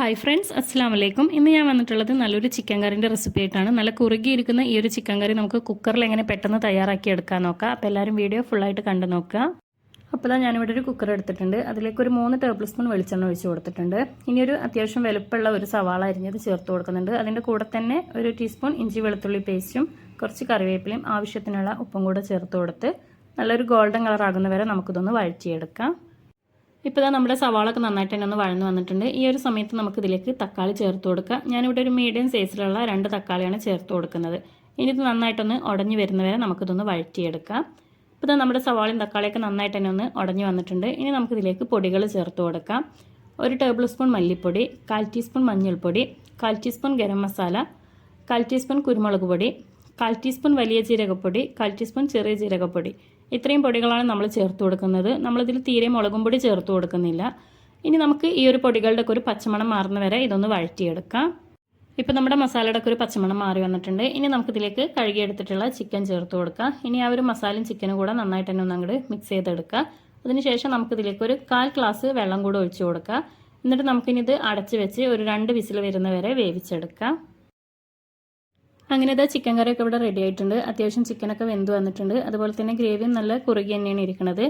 Hi friends അസ്സാം വലൈക്കും ഇന്ന് ഞാൻ വന്നിട്ടുള്ളത് നല്ലൊരു ചിക്കൻ കറിന്റെ റെസിപ്പി ആയിട്ടാണ്. നല്ല കുറുകിയിരിക്കുന്ന ഈ ഒരു ചിക്കൻ കറി നമുക്ക് കുക്കറിൽ എങ്ങനെ പെട്ടെന്ന് തയ്യാറാക്കി എടുക്കാൻ നോക്കാം. അപ്പോൾ എല്ലാവരും വീഡിയോ ഫുള്ളായിട്ട് കണ്ടു നോക്കുക. അപ്പോൾ തന്നെ ഞാനിവിടെ ഒരു കുക്കർ എടുത്തിട്ടുണ്ട്. അതിലേക്ക് ഒരു മൂന്ന് ടേബിൾ സ്പൂൺ വെളിച്ചെണ്ണ ഒഴിച്ച് കൊടുത്തിട്ടുണ്ട്. ഇനി ഒരു അത്യാവശ്യം വലുപ്പമുള്ള ഒരു സവാള അരിഞ്ഞത് ചേർത്ത് കൊടുക്കുന്നുണ്ട്. അതിന്റെ കൂടെ തന്നെ ഒരു ടീസ്പൂൺ ഇഞ്ചി വെളുത്തുള്ളി പേസ്റ്റും കുറച്ച് കറിവേപ്പിലയും ആവശ്യത്തിനുള്ള ഉപ്പും കൂടെ ചേർത്ത് കൊടുത്ത് നല്ലൊരു ഗോൾഡൻ കളർ ആകുന്ന വരെ നമുക്കിതൊന്ന് വഴറ്റിയെടുക്കാം. ഇപ്പോൾ ഇതാ നമ്മുടെ സവാളൊക്കെ നന്നായിട്ട് തന്നെ ഒന്ന് വഴന്ന് വന്നിട്ടുണ്ട്. ഈ ഒരു സമയത്ത് നമുക്ക് ഇതിലേക്ക് തക്കാളി ചേർത്ത് കൊടുക്കാം. ഞാനിവിടെ ഒരു മീഡിയം സൈസിലുള്ള രണ്ട് തക്കാളിയാണ് ചേർത്ത് കൊടുക്കുന്നത്. ഇനി ഇത് നന്നായിട്ടൊന്ന് ഉടഞ്ഞു വരുന്നവരെ നമുക്കിതൊന്ന് വഴറ്റിയെടുക്കാം. ഇപ്പോൾ ഇതാ നമ്മുടെ സവാളയും തക്കാളിയൊക്കെ നന്നായിട്ട് തന്നെ ഒന്ന് ഉടഞ്ഞു വന്നിട്ടുണ്ട്. ഇനി നമുക്ക് ഇതിലേക്ക് പൊടികൾ ചേർത്ത് കൊടുക്കാം. ഒരു ടേബിൾ സ്പൂൺ മല്ലിപ്പൊടി കാൽ ടീസ്പൂൺ മഞ്ഞൾപ്പൊടി കാൽ ടീസ്പൂൺ ഗരം മസാല കാൽ ടീസ്പൂൺ കുരുമുളക് പൊടി കാൽ ടീസ്പൂൺ വലിയ ജീരകപ്പൊടി കാൽ ടീസ്പൂൺ ചെറിയ ജീരകപ്പൊടി. ഇത്രയും പൊടികളാണ് നമ്മൾ ചേർത്ത് കൊടുക്കുന്നത്. നമ്മളിതിൽ തീരെ മുളകും പൊടി ചേർത്ത് കൊടുക്കുന്നില്ല. ഇനി നമുക്ക് ഈ ഒരു പൊടികളുടെ ഒക്കെ ഒരു പച്ചമണം മാറുന്ന വരെ ഇതൊന്ന് വഴറ്റിയെടുക്കാം. ഇപ്പോൾ നമ്മുടെ മസാലയുടെ ഒക്കെ ഒരു പച്ചമണം മാറി വന്നിട്ടുണ്ട്. ഇനി നമുക്കിതിലേക്ക് കഴുകിയെടുത്തിട്ടുള്ള ചിക്കൻ ചേർത്ത് കൊടുക്കാം. ഇനി ആ ഒരു മസാലയും ചിക്കനും കൂടെ നന്നായിട്ട് തന്നെ ഒന്ന് അങ്ങോട്ട് മിക്സ് ചെയ്തെടുക്കുക അതിനുശേഷം നമുക്കിതിലേക്ക് ഒരു കാൽ ഗ്ലാസ് വെള്ളം കൂടെ ഒഴിച്ചു കൊടുക്കുക എന്നിട്ട് നമുക്കിനി ഇത് അടച്ചു വെച്ച് ഒരു രണ്ട് വിസിൽ വരുന്നവരെ വേവിച്ചെടുക്കാം. അങ്ങനെ ഇതാ ചിക്കൻ കറിയൊക്കെ ഇവിടെ റെഡി ആയിട്ടുണ്ട്. അത്യാവശ്യം ചിക്കനൊക്കെ വെന്ത് വന്നിട്ടുണ്ട്. അതുപോലെ തന്നെ ഗ്രേവിയും നല്ല കുറുകി തന്നെയാണ് ഇരിക്കുന്നത്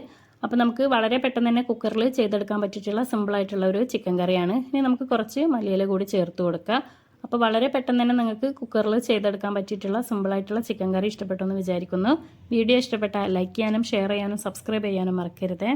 അപ്പോൾ നമുക്ക് വളരെ പെട്ടെന്ന് തന്നെ കുക്കറിൽ ചെയ്തെടുക്കാൻ പറ്റിയിട്ടുള്ള സിമ്പിളായിട്ടുള്ള ഒരു ചിക്കൻ കറിയാണ്. ഇനി നമുക്ക് കുറച്ച് മല്ലിയില കൂടി ചേർത്ത് കൊടുക്കുക അപ്പോൾ വളരെ പെട്ടെന്ന് തന്നെ നിങ്ങൾക്ക് കുക്കറിൽ ചെയ്തെടുക്കാൻ പറ്റിയിട്ടുള്ള സിമ്പിളായിട്ടുള്ള ചിക്കൻ കറി ഇഷ്ടപ്പെട്ടു എന്ന് വിചാരിക്കുന്നു. വീഡിയോ ഇഷ്ടപ്പെട്ടാൽ ലൈക്ക് ചെയ്യാനും ഷെയർ ചെയ്യാനും സബ്സ്ക്രൈബ് ചെയ്യാനും മറക്കരുതേ.